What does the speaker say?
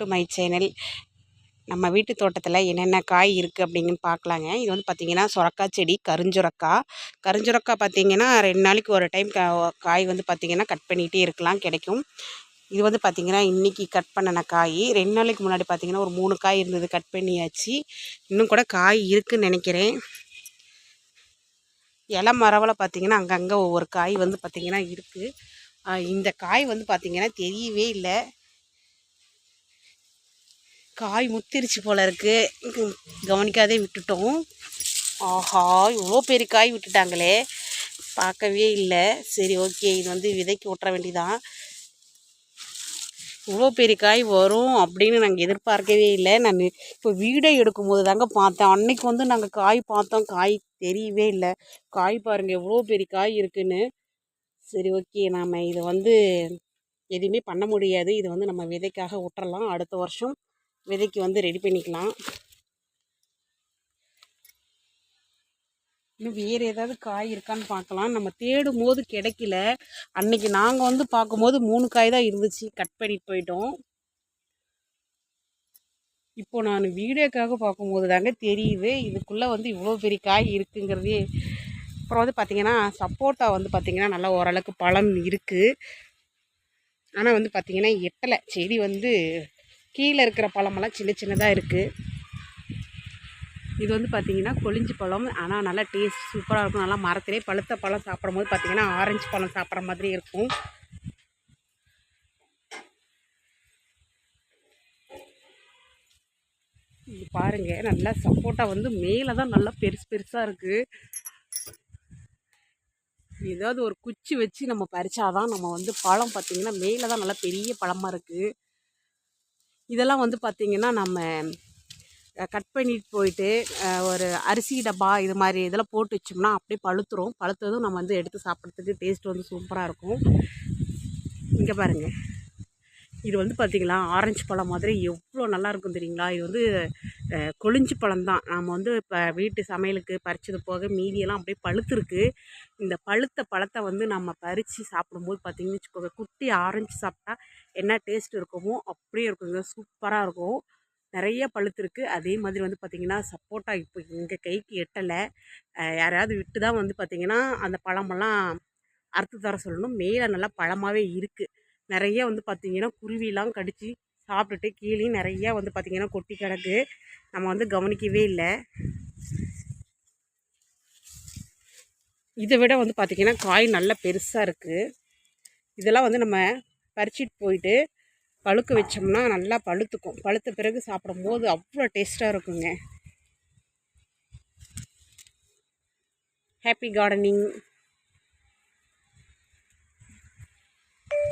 To my channel நம்ம வீட்டு தோட்டத்தில் என்னென்ன காய் இருக்குது அப்படிங்கன்னு பார்க்கலாங்க இது வந்து பார்த்திங்கன்னா சுரக்காய் செடி கருஞ்சுரக்காய். கருஞ்சுரக்காய் பார்த்திங்கன்னா ரெண்டு நாளைக்கு ஒரு டைம் கா காய் வந்து பார்த்திங்கன்னா கட் பண்ணிகிட்டே இருக்கலாம் கிடைக்கும். இது வந்து பார்த்திங்கன்னா இன்றைக்கி கட் பண்ணின காய். ரெண்டு நாளைக்கு முன்னாடி பார்த்திங்கன்னா ஒரு மூணு காய் இருந்தது கட் பண்ணியாச்சு. இன்னும் கூட காய் இருக்குதுன்னு நினைக்கிறேன். இலை மரவில் பார்த்திங்கன்னா அங்கங்கே ஒவ்வொரு காய் வந்து பார்த்திங்கன்னா இருக்குது இந்த காய் வந்து பார்த்திங்கன்னா தெரியவே இல்லை. காய் முத்திருச்சு போல இருக்குது கவனிக்காதே விட்டுட்டோம். ஆஹா இவ்வளோ பெரிய காய் விட்டுட்டாங்களே. பார்க்கவே இல்லை. சரி ஓகே. இது வந்து விதைக்கு விட்டுற வேண்டிதான். இவ்வளோ பெரிய காய் வரும் அப்படின்னு நாங்கள் எதிர்பார்க்கவே இல்லை. நான் இப்போ வீடியோ எடுக்கும்போது தாங்க பார்த்தேன். அன்னைக்கு வந்து நாங்கள் காய் பார்த்தோம். காய் தெரியவே இல்லை. காய் பாருங்கள் எவ்வளோ பெரிய காய் இருக்குன்னு. சரி ஓகே. நாம் இதை வந்து எதுவுமே பண்ண முடியாது. இதை வந்து நம்ம விதைக்காக விட்டுறலாம் அடுத்த வருஷம் விதைக்கு வந்து ரெடி பண்ணிக்கலாம். இன்னும் வேறு ஏதாவது காய் இருக்கான்னு பார்க்கலாம். நம்ம தேடும் போது கிடைக்கல. அன்னைக்கு நாங்கள் வந்து பார்க்கும்போது மூணு காய் தான் இருந்துச்சு. கட் பண்ணிட்டு போயிட்டோம். இப்போ நான் வீடியோக்காக பார்க்கும்போது தாங்க தெரியுது. இதுக்குள்ளே வந்து இவ்வளோ பெரிய காய் இருக்குங்கிறதே. அப்புறம் வந்து பார்த்திங்கன்னா சப்போட்டா வந்து பார்த்திங்கன்னா நல்லா ஓரளவுக்கு பழம் இருக்குது ஆனால் வந்து பார்த்திங்கன்னா எட்டலை. செடி வந்து கீழே இருக்கிற பழமெல்லாம் சின்ன சின்னதாக இருக்குது இது வந்து பார்த்திங்கன்னா கொழிஞ்சி பழம். ஆனால் நல்லா டேஸ்ட் சூப்பராக இருக்கும். நல்லா மரத்திலே பழுத்த பழம் சாப்பிடும்போது பார்த்திங்கன்னா ஆரஞ்சு பழம் சாப்பிட்ற மாதிரி இருக்கும். இது பாருங்கள் நல்லா சப்போட்டா வந்து மேலே தான் நல்லா பெருசு பெருசாக இருக்குது ஏதாவது ஒரு குச்சி வச்சு நம்ம பறிச்சாதான் நம்ம வந்து பழம் பார்த்திங்கன்னா மேலே தான் நல்லா பெரிய பழமாக இருக்குது இதெல்லாம் வந்து பார்த்திங்கன்னா நம்ம கட் பண்ணிட்டு போயிட்டு ஒரு அரிசி டப்பா இது மாதிரி இதெல்லாம் போட்டு வச்சோம்னா அப்படியே பழுத்துரும். பழுத்ததும் நம்ம வந்து எடுத்து சாப்பிட்றதுக்கு டேஸ்ட் வந்து சூப்பராக இருக்கும். இங்கே பாருங்கள் இது வந்து பார்த்திங்களா ஆரஞ்சு பழம் மாதிரி எவ்வளோ நல்லாயிருக்கும் தெரியுங்களா? இது வந்து கொழிஞ்சி பழம் தான். நாம் வந்து இப்போ வீட்டு சமையலுக்கு பறித்தது போக மீதியெல்லாம் அப்படியே பழுத்துருக்கு. இந்த பழுத்த பழத்தை வந்து நம்ம பறித்து சாப்பிடும்போது பார்த்திங்கன்னு வச்சுக்கோங்க குட்டி ஆரஞ்சு சாப்பிட்டா என்ன டேஸ்ட் இருக்குமோ அப்படியே இருக்குங்க சூப்பராக இருக்கும். நிறைய பழுத்துருக்கு அதே மாதிரி வந்து பார்த்திங்கன்னா சப்போட்டா இப்போ எங்கள் கைக்கு எட்டலை. யாரையாவது விட்டு தான் வந்து பார்த்திங்கன்னா அந்த பழமெல்லாம் அறுத்து தர சொல்லணும். மேலே நல்லா பழமாகவே இருக்குது நிறைய வந்து பார்த்திங்கன்னா குருவிலாம் கடித்து சாப்பிட்டுட்டு கீழே நிறையா வந்து பார்த்திங்கன்னா கொட்டி கிடக்கு. நம்ம வந்து கவனிக்கவே இல்லை. இதை விட வந்து பார்த்திங்கன்னா காய் நல்லா பெருசாக இருக்குது இதெல்லாம் வந்து நம்ம பறிச்சிட்டு போயிட்டு பழுக்க வச்சோம்னா நல்லா பழுத்துக்கும். பழுத்த பிறகு சாப்பிடும்போது அவ்வளோ டேஸ்ட்டாக இருக்குங்க. Happy gardening